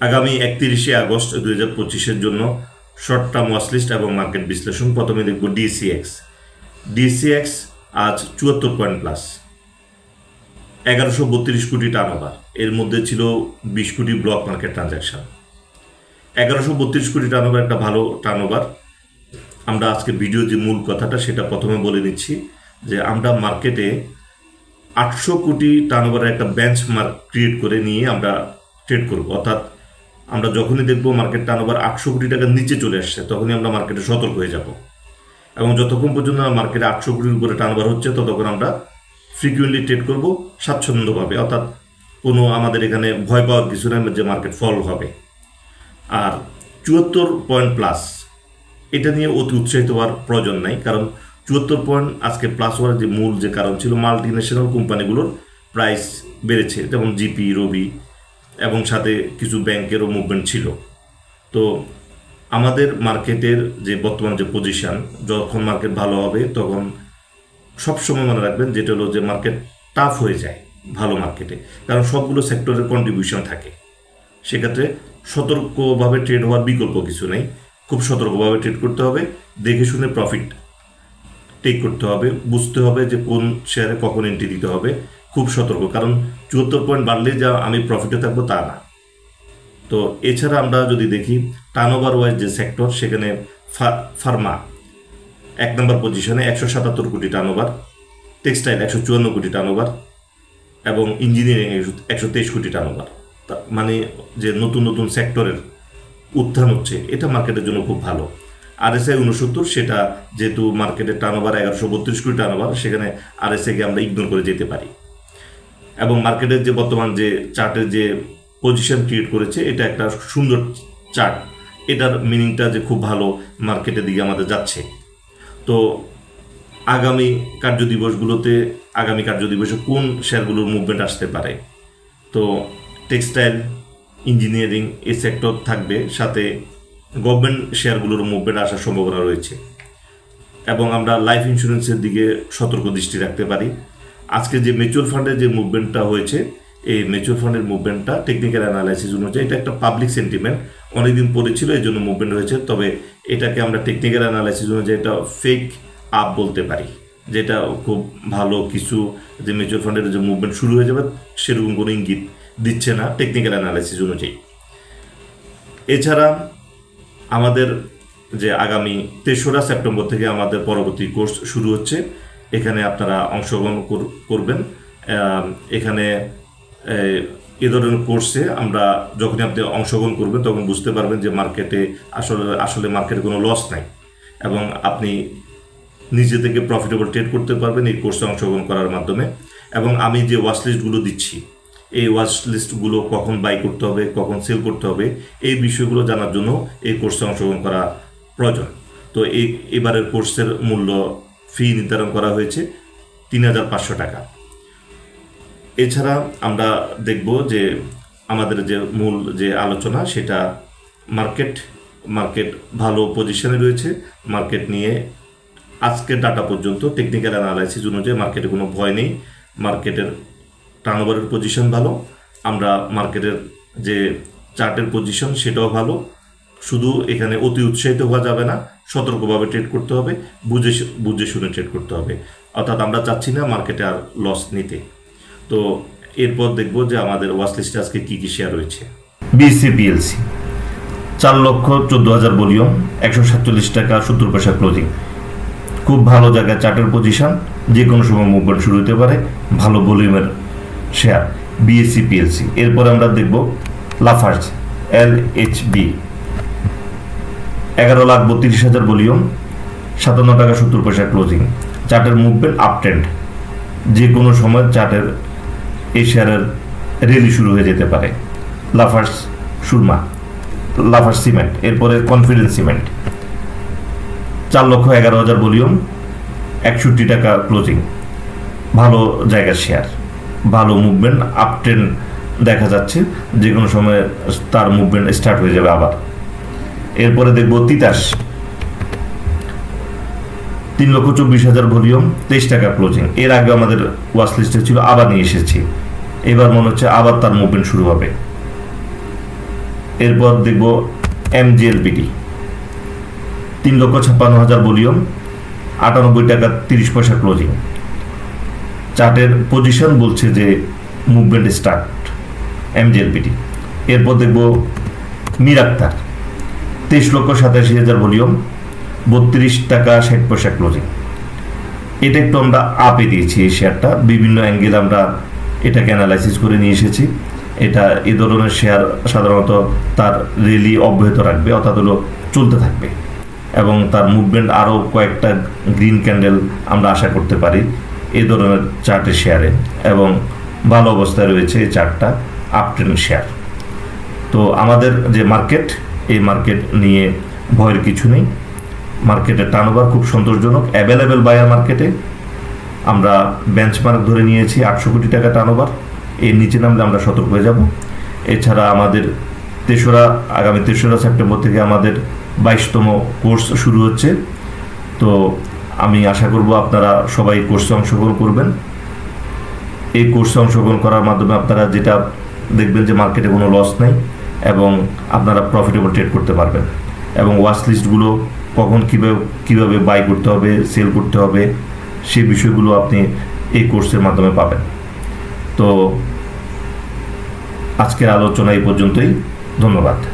আগামী একত্রিশে আগস্ট দুই হাজার পঁচিশের জন্য শর্ট টার্ম ওয়াচলিস্ট এবং মার্কেট বিশ্লেষণ প্রথমে দেখব ডিসিএক্স। ডিসিএক্স আজ চুয়াত্তর পয়েন্ট প্লাস, এগারোশো বত্রিশ কোটি টার্নওভার এর মধ্যে ছিল বিশ কোটি ব্লক মার্কেট ট্রানজ্যাকশন এগারোশো বত্রিশ কোটি টার্নওভার একটা ভালো টার্নওভার আমরা আজকে ভিডিও যে মূল কথাটা সেটা প্রথমে বলে নিচ্ছি যে আমরা মার্কেটে আটশো কোটি টার্নওভারের একটা বেঞ্চ মার্ক ক্রিয়েট করে নিয়ে আমরা ট্রেড করব। অর্থাৎ আমরা যখনই দেখব মার্কেট টার্নওভার আটশো কোটি টাকার নিচে চলে আসছে, তখনই আমরা মার্কেটে সতর্ক হয়ে যাব। এবং যতক্ষণ পর্যন্ত মার্কেটে আটশো কোটির উপরে টার্নওভার হচ্ছে, ততক্ষণ আমরা ফ্রিকুয়েন্টলি ট্রেড করব স্বাচ্ছন্দ্যভাবে। অর্থাৎ কোনো আমাদের এখানে ভয় পাওয়ার কিছু নেই যে মার্কেট ফল হবে। আর চুয়াত্তর পয়েন্ট প্লাস এটা নিয়ে অতি উৎসাহিত হওয়ার প্রয়োজন নাই, কারণ চুয়াত্তর পয়েন্ট আজকে প্লাস হওয়ার যে মূল যে কারণ ছিল মাল্টি ন্যাশনাল কোম্পানিগুলোর প্রাইস বেড়েছে, যেমন জিপি রবি এবং সাথে কিছু ব্যাংকেরও মুভমেন্ট ছিল। তো আমাদের মার্কেটের যে বর্তমান যে পজিশন যখন মার্কেট ভালো হবে, তখন সবসময় মনে রাখবেন যেটা হলো যে মার্কেট টাফ হয়ে যায় ভালো মার্কেটে কারণ সবগুলো সেক্টরের কন্ট্রিবিউশন থাকে। সেক্ষেত্রে সতর্কভাবে ট্রেড হওয়ার বিকল্প কিছু নেই। খুব সতর্কভাবে ট্রেড করতে হবে, দেখে শুনে প্রফিট টেক করতে হবে, বুঝতে হবে যে কোন শেয়ারে কখন এন্ট্রি দিতে হবে। খুব সতর্ক, কারণ চুয়াত্তর পয়েন্ট বাড়লে যা আমি প্রফিটে থাকব তা না। তো এছাড়া আমরা যদি দেখি টার্নওভার ওয়াইজ যে সেক্টর সেখানে ফার্মা এক নম্বর পজিশনে একশো সাতাত্তর কোটি টার্নওভার টেক্সটাইল একশো চুয়ান্ন কোটি টার্নওভার এবং ইঞ্জিনিয়ারিং একশো তেইশ কোটি টার্নওভার মানে যে নতুন নতুন সেক্টরের উত্থান হচ্ছে, এটা মার্কেটের জন্য খুব ভালো। আর এস আই উনসত্তর সেটা যেহেতু মার্কেটের টার্নওভার এগারোশো বত্রিশ কোটি টার্নওভার সেখানে আর এস কে আমরা ইগনোর করে যেতে পারি। এবং মার্কেটের যে বর্তমান যে চার্টের যে পজিশন ক্রিয়েট করেছে, এটা একটা সুন্দর চার্ট। এটার মিনিংটা যে খুব ভালো মার্কেটের দিকে আমাদের যাচ্ছে। তো আগামী কার্যদিবসগুলোতে, আগামী কার্যদিবসে কোন শেয়ারগুলোর মুভমেন্ট আসতে পারে? তো টেক্সটাইল ইঞ্জিনিয়ারিং এ সেক্টর থাকবে, সাথে গভর্নমেন্ট শেয়ারগুলোর মুভমেন্ট আসার সম্ভাবনা রয়েছে। এবং আমরা লাইফ ইন্স্যুরেন্সের দিকে সতর্ক দৃষ্টি রাখতে পারি। আজকে যে মিউচুয়াল ফান্ডের যে মুভমেন্টটা হয়েছে, এই মিউচুয়াল ফান্ডের মুভমেন্টটা টেকনিক্যাল অ্যানালাইসিস অনুযায়ী এটা একটা পাবলিক সেন্টিমেন্ট অনেকদিন পরে ছিল, এই জন্য মুভমেন্ট হয়েছে। তবে এটাকে আমরা টেকনিক্যাল অ্যানালাইসিস অনুযায়ী এটা ফেক আপ বলতে পারি, যেটা খুব ভালো কিছু যে মিউচুয়াল ফান্ডের যে মুভমেন্ট শুরু হয়ে যাবে, সেরকম কোনো ইঙ্গিত দিচ্ছে না টেকনিক্যাল অ্যানালাইসিস অনুযায়ী। এছাড়া আমাদের যে আগামী তেসরা সেপ্টেম্বর থেকে আমাদের পরবর্তী কোর্স শুরু হচ্ছে। এখানে আপনারা অংশগ্রহণ করবেন। এখানে এ ধরনের কোর্সে আমরা যখনই আপনি অংশগ্রহণ করবেন, তখন বুঝতে পারবেন যে মার্কেটে আসলে আসলে মার্কেটে কোনো লস নাই। এবং আপনি নিজে থেকে প্রফিটেবল ট্রেড করতে পারবেন এই কোর্সে অংশগ্রহণ করার মাধ্যমে। এবং আমি যে ওয়াচ লিস্টগুলো দিচ্ছি, এই ওয়াচ লিস্টগুলো কখন বাই করতে হবে, কখন সেল করতে হবে, এই বিষয়গুলো জানার জন্য এই কোর্সে অংশগ্রহণ করা প্রয়োজন। তো এই, এবারের কোর্সের মূল্য ফি নির্ধারণ করা হয়েছে তিন হাজার পাঁচশো টাকা। এছাড়া আমরা দেখব যে আমাদের যে মূল যে আলোচনা, সেটা মার্কেট মার্কেট ভালো পজিশনে রয়েছে। মার্কেট নিয়ে আজকের ডাটা পর্যন্ত টেকনিক্যাল অ্যানালাইসিস অনুযায়ী মার্কেটে কোনো ভয় নেই। মার্কেটের টার্নওভারের পজিশন ভালো। আমরা মার্কেটের যে চার্টের পজিশন সেটাও ভালো। শুধু এখানে অতি উৎসাহিত হওয়া যাবে না, সতর্কভাবে ট্রেড করতে হবে, বুঝে বুঝে শুনে ট্রেড করতে হবে। অর্থাৎ আমরা চাচ্ছি না মার্কেটে আর লস নিতে। তো এরপর দেখব যে আমাদের ওয়াচ লিস্টে আজকে কী কী শেয়ার রয়েছে। বিসিপিএলসি চার লক্ষ চোদ্দ হাজার ভলিউম, একশো সাতচল্লিশ টাকা সত্তর পয়সা ক্লোজিং খুব ভালো জায়গায় চার্টের পজিশন যে কোনো সময় মুভমেন্ট শুরু হতে পারে, ভালো ভলিউমের শেয়ার বিএসসি পিএলসি এরপর আমরা দেখব লাফার্জ এল এইচ বি এগারো লাখ বত্রিশ হাজার ভলিউম, সাতান্ন টাকা সত্তর পয়সা ক্লোজিং। চার্টের মুভমেন্ট আপ ট্রেন্ড। যে কোনো সময় চার্টের এই শেয়ারের রেলি শুরু হয়ে যেতে পারে। লাফার্স সুরমা, লাফার্স সিমেন্ট, এরপরে কনফিডেন্স সিমেন্ট। চার লক্ষ এগারো হাজার ভলিউম, একষট্টি টাকা ক্লোজিং। ভালো জায়গার শেয়ার। ভালো মুভমেন্ট আপ ট্রেন্ড দেখা যাচ্ছে। যে কোনো সময় তার মুভমেন্ট স্টার্ট হয়ে যাবে আবার। এরপরে দেখব তিতাস। তিন লক্ষ চব্বিশ হাজার ভলিউম, তেইশ টাকা ক্লোজিং এর আগে আমাদের ওয়াচ লিস্টে ছিল আবার নিয়ে এসেছি। এবার মনে হচ্ছে আবার তার মুভমেন্ট শুরু হবে। এরপর দেখব এমজিএলপিটি তিন লক্ষ ছাপ্পান্ন হাজার ভলিউম, আটানব্বই টাকা তিরিশ পয়সা ক্লোজিং চার্টের পজিশন বলছে যে মুভমেন্ট স্টার্ট এমজিএলপিটি এরপর দেখব মির আক্তার তেইশ লক্ষ সাতাশি হাজার ভলিউম, বত্রিশ টাকা ষাট পয়সা ক্লোজিং এটা একটু আমরা আপে দিয়েছি এই শেয়ারটা বিভিন্ন অ্যাঙ্গেল আমরা এটাকে অ্যানালাইসিস করে নিয়ে এসেছি। এটা এ ধরনের শেয়ার সাধারণত তার রেলি অব্যাহত রাখবে, অর্থাৎ হলো চলতে থাকবে। এবং তার মুভমেন্ট আরও কয়েকটা গ্রিন ক্যান্ডেল আমরা আশা করতে পারি এ ধরনের চার্টের শেয়ারে এবং ভালো অবস্থায় রয়েছে এই চার্টটা আপট্রেন শেয়ার তো আমাদের যে মার্কেট মার্কেট নিয়ে ভয়ের কিছু নেই। মার্কেটের টার্নওভার খুব সন্তোষজনক অ্যাভেলেবেল বায়ার মার্কেটে আমরা বেঞ্চমার্ক ধরে নিয়েছি আটশো কোটি টাকা টার্নওভার এর নিচে নামলে আমরা সতর্ক হয়ে যাব। এছাড়া আমাদের তেসরা, আগামী তেসরা সেপ্টেম্বর থেকে আমাদের বাইশতম কোর্স শুরু হচ্ছে। তো আমি আশা করব আপনারা সবাই কোর্সে অংশগ্রহণ করবেন। এই কোর্সে অংশগ্রহণ করার মাধ্যমে আপনারা যেটা দেখবেন যে মার্কেটে কোনো লস নেই। এবং আপনারা প্রফিটেবল ট্রেড করতে পারবেন। এবং ওয়াচ লিস্টগুলো কখন কীভাবে কীভাবে বাই করতে হবে সেল করতে হবে, সে বিষয়গুলো আপনি এই কোর্সের মাধ্যমে পাবেন। তো আজকের আলোচনা এই পর্যন্তই। ধন্যবাদ।